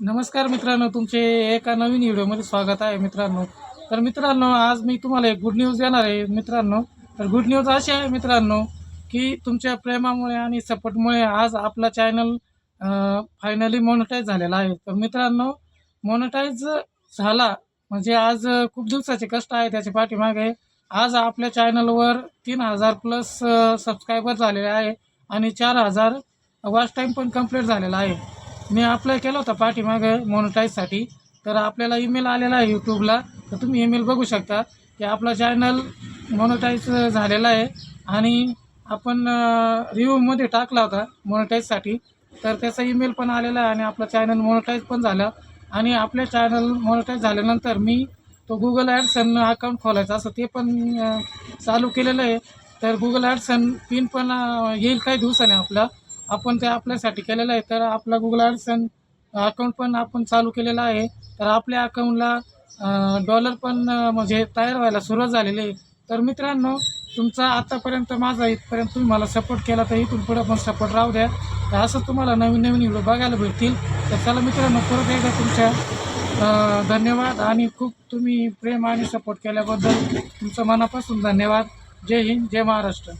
नमस्कार मित्रांनो तुमचे एका नवीन व्हिडिओमध्ये स्वागत आहे मित्रांनो. तर मित्रांनो आज मी तुम्हाला एक गुड न्यूज देणार आहे मित्रांनो. तर गुड न्यूज अशी आहे मित्रांनो की तुमच्या प्रेमामुळे आणि सपोर्टमुळे आज आपला चॅनल फायनली मॉनिटाईज झालेला आहे. तर मित्रांनो मॉनिटाईज झाला म्हणजे आज खूप दिवसाचे कष्ट आहे त्याच्या पाठीमागे. आज आपल्या चॅनलवर तीन हजार प्लस सबस्क्रायबर झालेले आहे आणि चार हजार वॉच टाईम पण कंप्लीट झालेला आहे. मी अप्लाय केला होता पाठीमागे मोनोटाईजसाठी तर आपल्याला ईमेल आलेला आहे यूट्यूबला तर तुम्ही ईमेल बघू शकता. की आपला चॅनल मोनोटाईज झालेला आहे. आणि आपण रिव्ह्यूमध्ये टाकला होता मोनोटाईजसाठी तर त्याचा ईमेल पण आलेला आहे आणि आपला चॅनल मोनोटाईज पण झाला. आणि आपल्या चॅनल मोनोटाईज झाल्यानंतर मी तो गुगल ॲडसन अकाउंट खोलायचा असं ते पण चालू केलेलं आहे. तर गुगल ॲडसन पिन पण येईल काही दिवसाने आपला. आपण ते आपल्यासाठी केलेलं आहे. तर आपला गुगल ॲडसन अकाउंट पण आपण चालू केलेला आहे. तर आपल्या अकाउंटला डॉलर पण म्हणजे तयार व्हायला सुरुवात झालेली आहे. तर मित्रांनो तुमचा आतापर्यंत माझा इथपर्यंत तुम्ही मला सपोर्ट केला तर इथून पुढे पण सपोर्ट राहू द्या. तर असं तुम्हाला नवीन नवीन व्हिडिओ बघायला भेटतील. तर चला मित्रांनो परत एकदा तुमच्या धन्यवाद आणि खूप तुम्ही प्रेम आणि सपोर्ट केल्याबद्दल तुमचं मनापासून धन्यवाद. जय हिंद जय महाराष्ट्र.